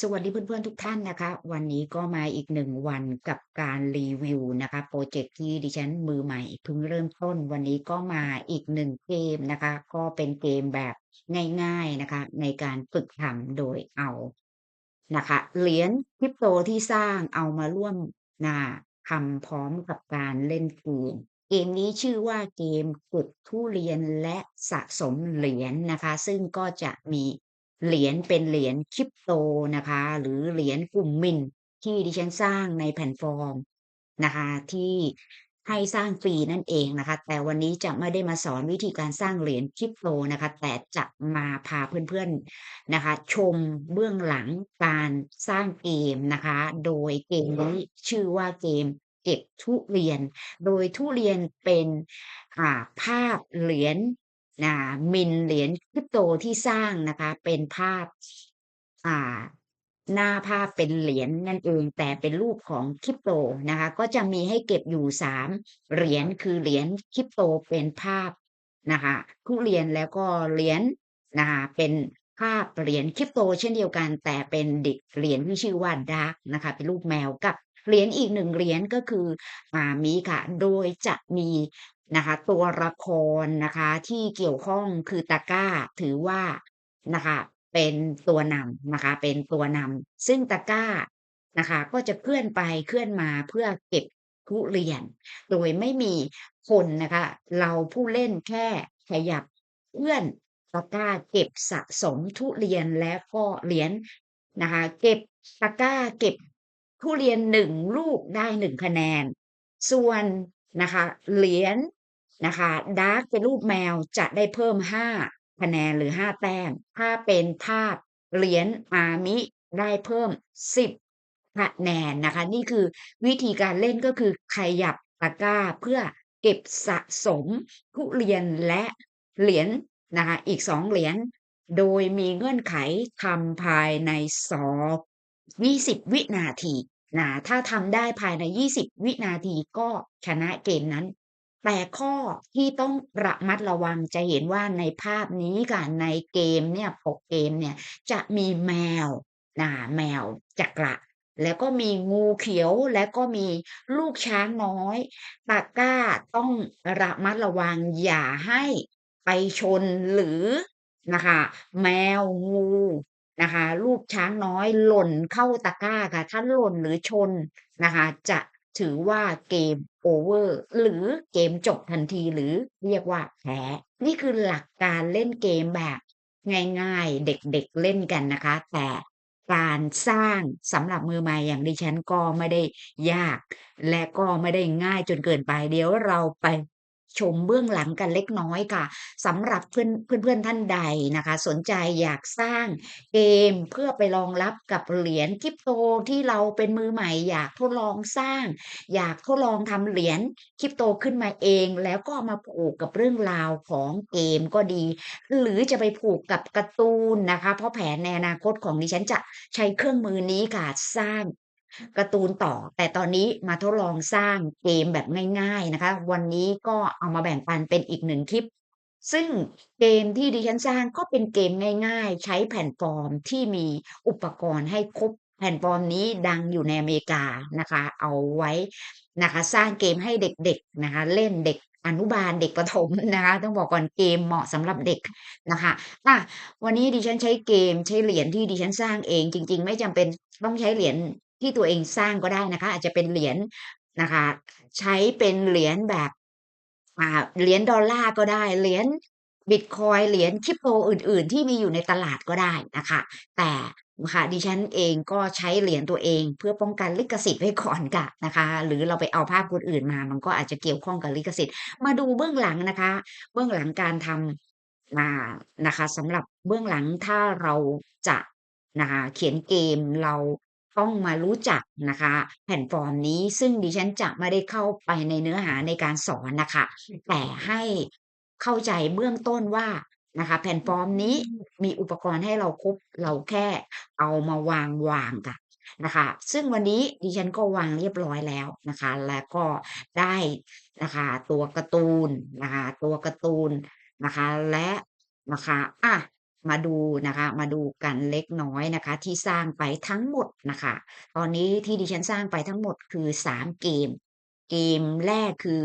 สวัสดีเพื่อนๆทุกท่านนะคะ วันนี้ก็มาอีกหนึ่งวันกับการรีวิวนะคะพรเจกต์ที่ดิฉันมือใหม่เพิ่งเริ่มต้น วันนี้ก็มาอีกหนึ่งเกมนะคะ ก็เป็นเกมแบบง่ายๆนะคะ ในการฝึกทำโดยเอานะคะเหรียญคริปโตที่สร้างเอามาร่วมนาทำพร้อมกับการเล่นเกมเกมนี้ชื่อว่าเกมเก็บทุเรียนและสะสมเหรียญนะคะ ซึ่งก็จะมี เหรียญเป็นเหรียญคริปโตนะคะ หรือเหรียญกลุ่มมินที่ดิฉันสร้างในแพลตฟอร์มนะคะ ที่ให้สร้างฟรีนั่นเองนะคะ แต่วันนี้จะไม่ได้มาสอนวิธีการสร้างเหรียญคริปโตนะคะ แต่จะมาพาเพื่อนๆนะคะ ชมเบื้องหลังการสร้างเกมนะคะ โดยเกมนี้ชื่อว่าเกมเก็บทุเรียน โดยทุเรียนเป็นภาพเหรียญ อ่ามินเหรียญคริปโตที่สร้างนะคะ เป็นภาพอ่าหน้าภาพเป็นเหรียญนั่นเองแต่เป็นรูปของคริปโตนะคะ ก็จะมีให้เก็บอยู่สามเหรียญคือเหรียญคริปโตเป็นภาพนะคะทุเรียนแล้วก็เหรียญนะคะเป็นภาพเหรียญคริปโตเช่นเดียวกัน แต่เป็นเด็กเหรียญที่ชื่อว่าดาร์กนะคะ เป็นรูปแมวกับ เหรียญอีกหนึ่งเหรียญก็คืออามีค่ะ โดยจะมีนะคะตัวละครนะคะที่เกี่ยวข้องคือตะก้าถือว่านะคะเป็นตัวนำนะคะเป็นตัวนำซึ่งตะก้านะคะก็จะเคลื่อนไปเคลื่อนมาเพื่อเก็บทุเรียน โดยไม่มีคนนะคะเราผู้เล่นแค่ขยับเคลื่อนตะก้าเก็บสะสมทุเรียนและก็เหรียญนะคะเก็บตะก้าเก็บ ทุเรียนหนึ่งลูกได้หนึ่งคะแนน ส่วนนะคะเหรียญนะคะดาร์กเป็นรูปแมวจะได้เพิ่มห้าคะแนนหรือห้าแต้ม ถ้าเป็นภาพเหรียญอามิได้เพิ่มสิบคะแนนนะคะ นี่คือวิธีการเล่นก็คือขยับตะกร้าเพื่อเก็บสะสมทุเรียนและเหรียญนะคะอีกสองเหรียญโดยมีเงื่อนไขทำภายในสองยี่สิบวินาที นะถ้าทำได้ภายในยี่สิบวินาทีก็ชนะเกมนั้น แต่ข้อที่ต้องระมัดระวังจะเห็นว่าในภาพนี้ค่ะในเกมเนี่ยปกเกมเนี่ยจะมีแมวนะแมวจักระแล้วก็มีงูเขียวแล้วก็มีลูกช้างน้อยตะก้าต้องระมัดระวังอย่าให้ไปชนหรือนะคะ แมวงู นะคะลูกช้างน้อยหล่นเข้าตะกร้าค่ะ ถ้าหล่นหรือชนนะคะ จะถือว่าเกมโอเวอร์หรือเกมจบทันทีหรือเรียกว่าแพ้นี่คือหลักการเล่นเกมแบบง่ายๆ เด็กๆเล่นกันนะคะ แต่การสร้างสำหรับมือใหม่อย่างดิฉันก็ไม่ได้ยาก และก็ไม่ได้ง่ายจนเกินไปเดี๋ยวเราไป ชมเบื้องหลังกันเล็กน้อยค่ะสำหรับเพื่อนเพื่อนๆท่านใดนะคะ สนใจอยากสร้างเกมเพื่อไปรองรับกับเหรียญคริปโตที่เราเป็นมือใหม่ อยากทดลองสร้าง อยากทดลองทำเหรียญคริปโตขึ้นมาเอง แล้วก็มาผูกกับเรื่องราวของเกมก็ดี หรือจะไปผูกกับการ์ตูนนะคะ เพราะแผนในอนาคตของดิฉันจะใช้เครื่องมือนี้ค่ะสร้าง การ์ตูนต่อ แต่ตอนนี้มาทดลองสร้างเกมแบบง่าย ๆนะคะ วันนี้ก็เอามาแบ่งปันเป็นอีกหนึ่งคลิป ซึ่งเกมที่ดิฉันสร้างก็เป็นเกมง่าย ๆ ใช้แพลตฟอร์มที่มีอุปกรณ์ให้ครบแพลตฟอร์มนี้ดังอยู่ในอเมริกานะคะ เอาไว้นะคะ สร้างเกมให้เด็กๆนะคะ เล่นเด็กอนุบาลเด็กประถมนะคะ ต้องบอกก่อนเกมเหมาะสำหรับเด็กนะคะอะวันนี้ดิฉันใช้เกมใช้เหรียญที่ดิฉันสร้างเอง จริง ๆ ไม่จำเป็นต้องใช้เหรียญ ที่ตัวเองสร้างก็ได้นะคะ อาจจะเป็นเหรียญนะคะ ใช้เป็นเหรียญแบบเหรียญดอลลาร์ก็ได้เหรียญบิตคอยเหรียญคริปโตอื่น ๆ ที่มีอยู่ในตลาดก็ได้นะคะ แต่ค่ะดิฉันเองก็ใช้เหรียญตัวเอง เพื่อป้องกันลิขสิทธิ์ไว้ก่อนค่ะนะคะ หรือเราไปเอาภาพคนอื่นมา มันก็อาจจะเกี่ยวข้องกับลิขสิทธิ์ มาดูเบื้องหลังนะคะ เบื้องหลังการทำอ่านะคะสำหรับเบื้องหลังถ้าเราจะนะคะเขียนเกมเรา ต้องมารู้จักนะคะแพลตฟอร์มนี้ซึ่งดิฉันจะไม่ได้เข้าไปในเนื้อหาในการสอนนะคะ แต่ให้เข้าใจเบื้องต้นว่านะคะแพลตฟอร์มนี้มีอุปกรณ์ให้เราครบเราแค่เอามาวางๆค่ะนะคะ ซึ่งวันนี้ดิฉันก็วางเรียบร้อยแล้วนะคะ แล้วก็ได้นะคะตัวการ์ตูนนะคะตัวการ์ตูนนะคะและนะคะอะ มาดูนะคะมาดูกันเล็กน้อยนะคะ ที่สร้างไปทั้งหมดนะคะ ตอนนี้ที่ดิฉันสร้างไปทั้งหมดคือ 3 เกม เกมแรกคือ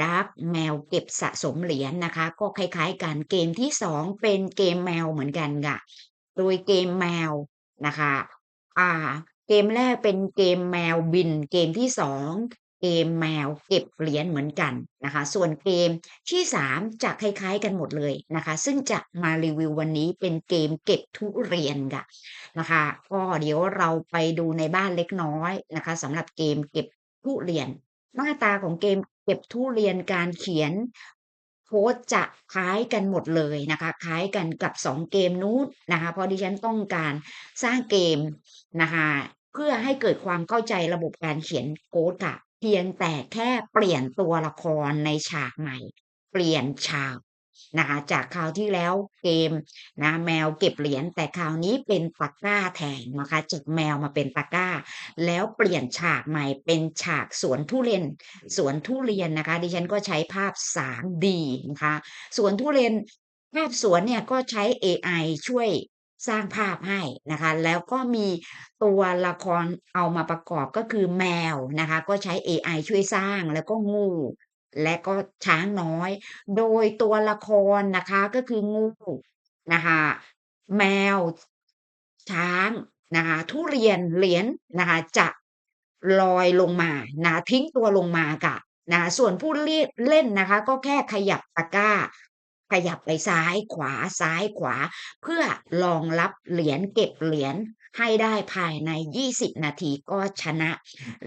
Dark แมวเก็บสะสมเหรียญนะคะ ก็คล้ายๆกันเกมที่ 2 เป็นเกมแมวเหมือนกันค่ะ โดยเกมแมวนะคะ อ่า เกมแรกเป็นเกมแมวบิน เกมที่2 เกมแมวเก็บเหรียญเหมือนกันนะคะ ส่วนเกมที่ 3 จะคล้ายๆกันหมดเลยนะคะ ซึ่งจะมารีวิววันนี้เป็นเกมเก็บทุเรียนค่ะนะคะก็เดี๋ยวเราไปดูในบ้านเล็กน้อยนะคะสำหรับเกมเก็บทุเรียน หน้าตาของเกมเก็บทุเรียนการเขียนโค้ดจะคล้ายกันหมดเลยนะคะ คล้ายกันกับ 2 เกมนู้นนะคะ เพราะดิฉันต้องการสร้างเกมนะคะเพื่อให้เกิดความเข้าใจระบบการเขียนโค้ดค่ะ พียงแต่แค่เปลี่ยนตัวละครในฉากใหม่ เปลี่ยนฉากนะคะจากคราวที่แล้วเกมนะแมวเก็บเหรียญแต่คราวนี้เป็นตะกร้าแทนนะคะจากแมวมาเป็นตะกร้า แล้วเปลี่ยนฉากใหม่เป็นฉากสวนทุเรียนสวนทุเรียนนะคะ ดิฉันก็ใช้ภาพ 3D นะคะสวนทุเรียนภาพสวนเนี่ยก็ใช้เอไอช่วย สร้างภาพให้นะคะ แล้วก็มีตัวละครเอามาประกอบก็คือแมวนะคะ ก็ใช้เอไอช่วยสร้างแล้วก็งู และก็ช้างน้อย โดยตัวละครนะคะก็คืองูนะคะแมว ช้างนะคะทุเรียนเหรียญนะคะจะลอยลงมานะทิ้งตัวลงมาค่ะนะส่วนผู้เลี่ยเล่นนะคะ ก็แค่ขยับตะกร้า ขยับไปซ้ายขวาซ้ายขวา เพื่อรองรับเหรียญเก็บเหรียญให้ได้ภายใน 20 นาทีก็ชนะ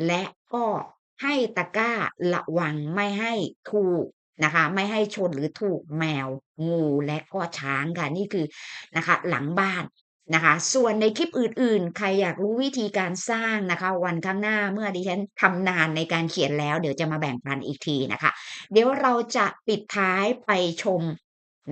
และก็ให้ตะก้าระวังไม่ให้ถูกนะคะ ไม่ให้ชนหรือถูกแมว งูและก็ช้างค่ะ นี่คือนะคะ หลังบ้านนะคะ ส่วนในคลิปอื่นๆ ใครอยากรู้วิธีการสร้างนะคะ วันข้างหน้าเมื่อดิฉันชำนาญในการเขียนแล้ว เดี๋ยวจะมาแบ่งปันอีกทีนะคะ เดี๋ยวเราจะปิดท้ายไปชม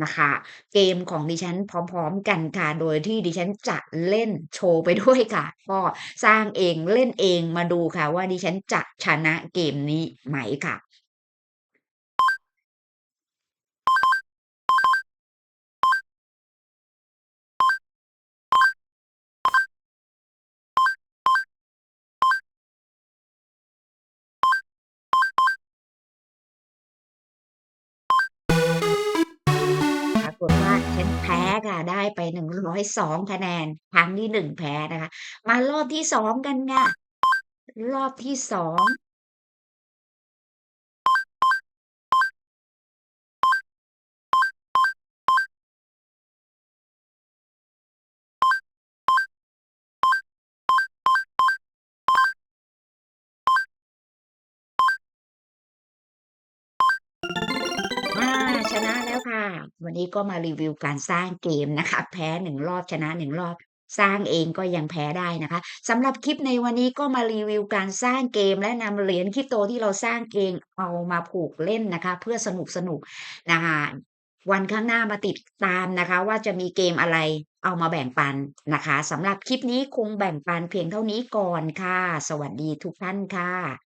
นะคะ เกมของดิฉันพร้อมๆกันค่ะ โดยที่ดิฉันจะเล่นโชว์ไปด้วยค่ะ ก็สร้างเองเล่นเองมาดูค่ะว่าดิฉันจะชนะเกมนี้ไหมค่ะ แพ้ค่ะได้ไป102คะแนนครั้งที่1แพ้นะคะ มารอบที่2กันค่ะรอบที่2อง วันนี้ก็มารีวิวการสร้างเกมนะคะ แพ้1รอบชนะ1รอบ สร้างเองก็ยังแพ้ได้นะคะสำหรับคลิปในวันนี้ก็มารีวิวการสร้างเกมและนำเหรียญ Crypto ที่เราสร้างเองเอามาผูกเล่นนะคะ เพื่อสนุกๆนะคะวันข้างหน้ามาติดตามนะคะ ว่าจะมีเกมอะไรเอามาแบ่งปันนะคะสำหรับคลิปนี้คงแบ่งปันเพียงเท่านี้ก่อนค่ะ สวัสดีทุกท่านค่ะ